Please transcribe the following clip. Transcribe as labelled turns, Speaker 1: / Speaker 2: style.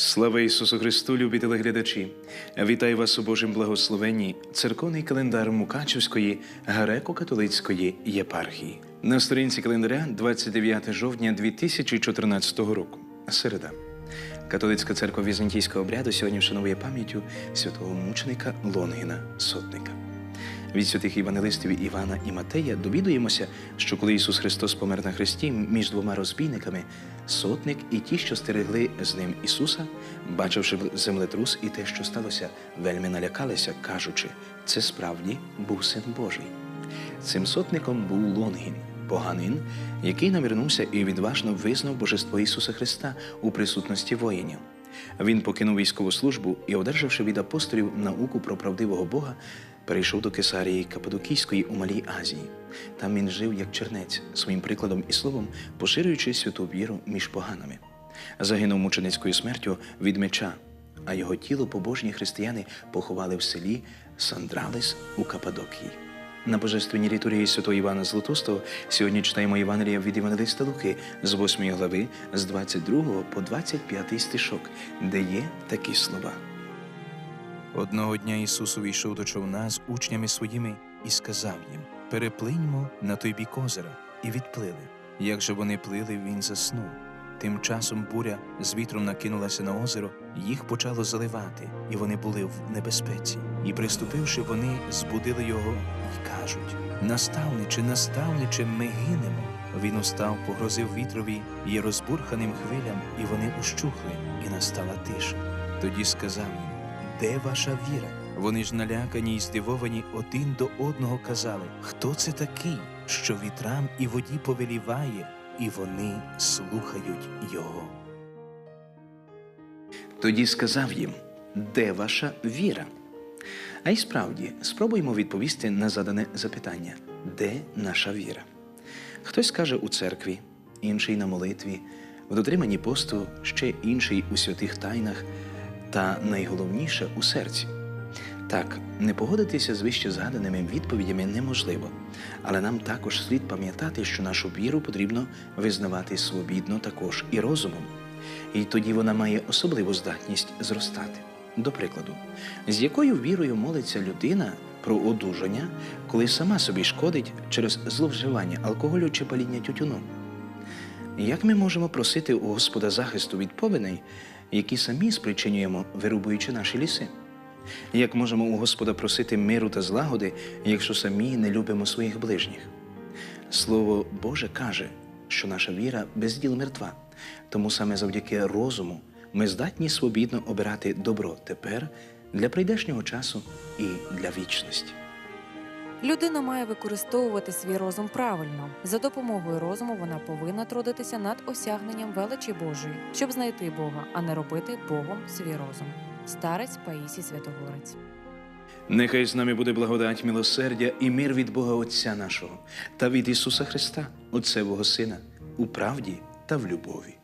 Speaker 1: Слава Ісусу Христу, любі телеглядачі! Вітаю вас у Божім благословенні, церковний календар Мукачівської греко-католицької єпархії. На сторінці календаря 29 жовтня 2014 року. Середа. Католицька церква Візантійського обряду сьогодні вшановує пам'яттю святого мученика Лонгіна Сотника. Від святих євангелистів Івана і Матея довідуємося, що коли Ісус Христос помер на хресті між двома розбійниками, сотник і ті, що стерегли з ним Ісуса, бачивши землетрус і те, що сталося, вельми налякалися, кажучи, це справді був син Божий. Цим сотником був Лонгін, поганин, який навернувся і відважно визнав божество Ісуса Христа у присутності воїнів. Він покинув військову службу і, одержавши від апостолів науку про правдивого Бога, перейшов до Кесарії Кападокійської у Малій Азії. Там він жив як чернець, своїм прикладом і словом, поширюючи святу віру між поганами. Загинув мученицькою смертю від меча, а його тіло побожні християни поховали в селі Сандралес у Кападокії. На божественній літургії святого Івана Златоустого сьогодні читаємо Євангелія від Євангелиста Луки з 8 глави, з 22 по 25 стишок, де є такі слова. Одного дня Ісус увійшов до човна з учнями своїми і сказав їм: Переплиньмо на той бік озера, і відплили. Як же вони плили, він заснув. Тим часом буря з вітром накинулася на озеро, їх почало заливати, і вони були в небезпеці. І приступивши, вони збудили його і кажуть: Наставниче, наставниче, ми гинемо. Він устав, погрозив вітрові і розбурханим хвилям, і вони ущухли, і настала тиша. Тоді сказав їм: Де ваша віра? Вони ж налякані й здивовані один до одного казали: Хто це такий, що вітрам і воді повеліває, і вони слухають його. Тоді сказав їм: Де ваша віра? А й справді спробуємо відповісти на задане запитання: де наша віра? Хтось скаже у церкві, інший на молитві, в дотриманні посту, ще інший у святих тайнах, та найголовніше у серці. Так, не погодитися з вище згаданими відповідями неможливо, але нам також слід пам'ятати, що нашу віру потрібно визнавати свобідно також і розумом. І тоді вона має особливу здатність зростати. До прикладу, з якою вірою молиться людина про одужання, коли сама собі шкодить через зловживання алкоголю чи паління тютюном? Як ми можемо просити у Господа захисту від повеней, які самі спричинюємо, вирубуючи наші ліси? Як можемо у Господа просити миру та злагоди, якщо самі не любимо своїх ближніх? Слово Боже каже, що наша віра без діл мертва, тому саме завдяки розуму ми здатні свобідно обирати добро тепер для прийдешнього часу і для вічності.
Speaker 2: Людина має використовувати свій розум правильно. За допомогою розуму вона повинна трудитися над осягненням величі Божої, щоб знайти Бога, а не робити Богом свій розум. Старець Паїсій Святогорець.
Speaker 1: Нехай з нами буде благодать, милосердя і мир від Бога Отця нашого та від Ісуса Христа, Отцевого Сина, у правді та в любові.